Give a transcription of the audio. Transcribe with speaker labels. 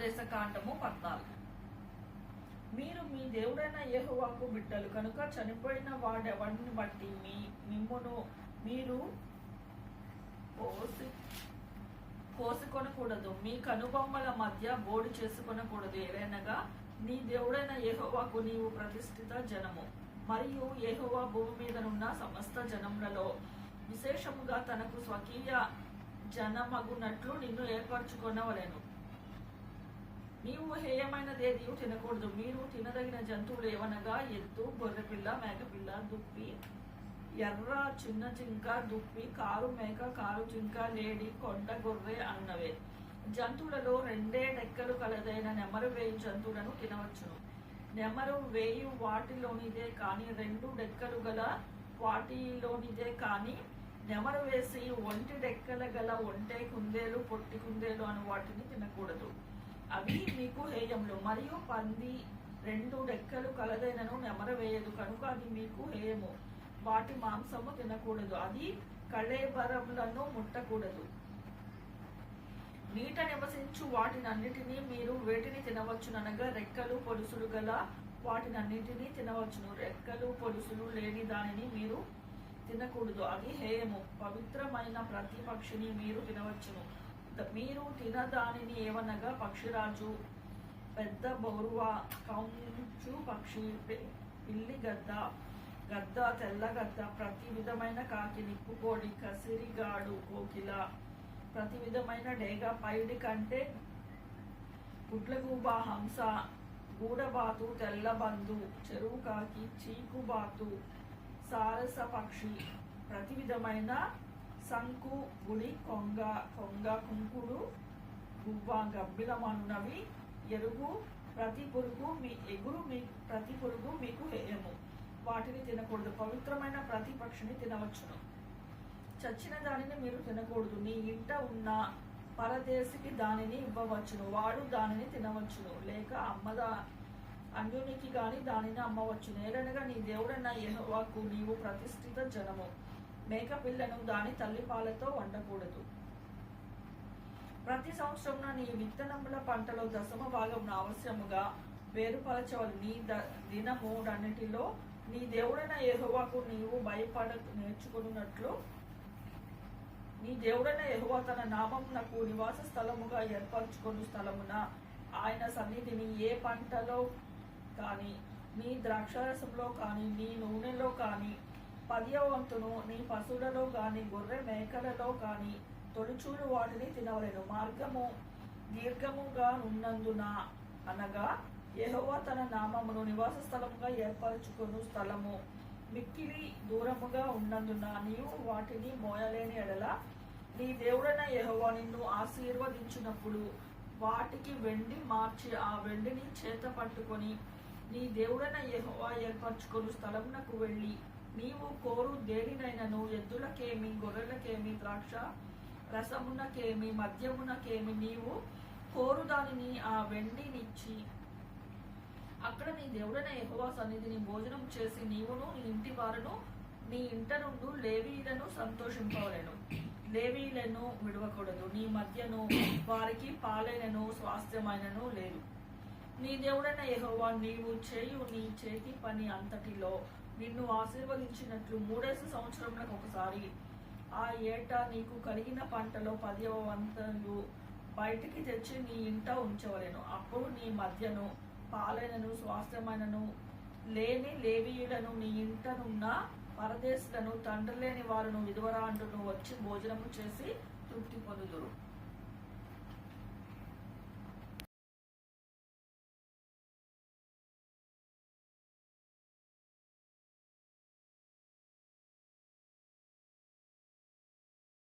Speaker 1: ఉపదేశ కాండము పద్నాలుగు. మీరు మీ దేవుడైన ఏహువాకు బిడ్డలు కనుక చనిపోయిన వాడెవడిని బట్టి మీ మిమ్మును మీరు కోసి కోసుకొనకూడదు. మీ కనుబొమ్మల మధ్య బోడు చేసుకొనకూడదు. ఏదైనాగా నీ దేవుడైన యహోవాకు నీవు ప్రతిష్ఠిత జనము. మరియు యహోవా భూమి మీద ఉన్న సమస్త జనములలో విశేషముగా తనకు స్వకీయ జనమగునట్లు నిన్ను ఏర్పరచుకొనవలేను. నీవు హేయమైనదేది తినకూడదు. మీరు తినదగిన జంతువులు ఏవనగా ఎద్దు గొర్రెపిల్ల మేకపిల్ల దుప్పి. ఎర్ర చిన్న జింక దుప్పి కారు మేక కారు జింక లేడి కొండ గొర్రె అన్నవే. జంతువులలో రెండే డెక్కలు కలదైన నెమరు వేయు జంతువులను తినవచ్చును. నెమరు వేయు వాటిలోనిదే కానీ రెండు డెక్కలు గల వాటిలోనిదే కానీ నెమరు వేసి ఒంటి డెక్కల గల ఒంటె కుందేలు పొట్టి కుందేలు అని వాటిని తినకూడదు. అవి మీకు హేయములు మరియు పంది రెండు డెక్కలు కలదైనను నెమరవేయదు. కనుక అది మీకు హేయము. వాటి మాంసము తినకూడదు. అది కళేబరములను ముట్టకూడదు. నీట నివసించు వాటినన్నిటినీ మీరు వేటిని తినవచ్చుననగా రెక్కలు పొలుసులు గల వాటినన్నిటినీ తినవచ్చును. రెక్కలు పొలుసులు లేని దానిని మీరు తినకూడదు. అది హేయము. పవిత్రమైన ప్రతి పక్షిని మీరు తినవచ్చును. మీరు తినదానిని ఏవనగా పక్షిరాజు పెద్ద బౌరువా కౌంచు పక్షి పిల్లి గద్ద గద్ద తెల్లగద్ద ప్రతి విధమైన కాకి నిప్పుకోడి కసిరిగాడు కోకిల ప్రతి విధమైన డేగ పైడి కంటే గుడ్లగూబ హంస గూడబాతు తెల్లబందు చెరువు కాకి చీకుబాతు సారస పక్షి ప్రతి విధమైన సంకు గుడి కొంగ కొంగ కుంకుడు గువ్వ గబ్బిలమనునవి ఎరుగు ప్రతి పురుగు మీ ఎగురు మీ ప్రతి పురుగు మీకు హేయము. వాటిని తినకూడదు. పవిత్రమైన ప్రతి పక్షిని తినవచ్చును. చచ్చిన దానిని మీరు తినకూడదు. నీ ఇంట ఉన్న పరదేశికి దానిని ఇవ్వవచ్చును. వాడు దానిని తినవచ్చును. లేక అమ్మదా అన్యునికి గాని దానిని అమ్మవచ్చు నేరనగా నీ దేవుడన్న యహోవాకు నీవు ప్రతిష్ఠిత జనము. మేక పిల్లను దాని తల్లి పాలతో వండకూడదు. ప్రతి సంవత్సరం నీ విత్తనముల పంటలో దశమ భాగం అవశ్యముగా వేరుపరచవలు. నీ ద దినమూడన్నిటిలో నీ దేవుడైన యెహోవాకు నీవు భయపడ నేర్చుకున్నట్లు నీ దేవుడైన యెహోవా తన నామమునకు నివాస స్థలముగా ఏర్పరచుకుని స్థలమున ఆయన సన్నిధిని ఏ పంటలో కానీ నీ ద్రాక్షారసంలో కానీ నీ నూనెలో కానీ పదియవంతును నీ పశువులలో కానీ గొర్రె మేకలలో కానీ తొలిచూలు వాటిని తినవలెను. మార్గము దీర్ఘముగా ఉన్నందున అనగా యహోవా తన నామమును నివాస స్థలముగా ఏర్పరచుకొను స్థలము. మిక్కిలి దూరముగా ఉన్నందున నీవు వాటిని మోయలేని ఎడల నీ దేవుడైన యహోవా నిన్ను ఆశీర్వదించినప్పుడు వాటికి వెండి మార్చి ఆ వెండిని చేత పట్టుకొని నీ దేవుడైన యహోవా ఏర్పరచుకొని స్థలమునకు వెళ్ళి నీవు కోరు దేనినైనను? ఎద్దులకేమి గొర్రెలకేమి ద్రాక్ష రసమునకేమి మద్యమునకేమి? నీవు కోరు దానిని ఆ వెండినిచ్చి అక్కడ నీ దేవుడైన యహోవా సన్నిధిని భోజనం చేసి నీవును నీ ఇంటి వారును నీ ఇంట నుండి లేవీలను సంతోషింపవలెను. లేవీలను విడవకూడదు. నీ మధ్యను వారికి పాలైనను స్వాస్థ్యమైనను లేదు నీ దేవుడైన యహోవా నీవు చేయు నీ చేతి పని అంతటిలో నిన్ను ఆశీర్వదించినట్లు మూడేసి సంవత్సరంలో ఒకసారి ఆ ఏట నీకు కలిగిన పంటలో పదివ వంతలు బయటికి తెచ్చి నీ ఇంట ఉంచవలెను. అప్పుడు నీ మధ్యను పాలైనను స్వాస్థ్యమైనను లేని లేవీయులను నీ ఇంటనున్న పరదేశులను తండ్రి లేని వారును విధవరాండును వచ్చి భోజనము చేసి తృప్తి పొందుదురు.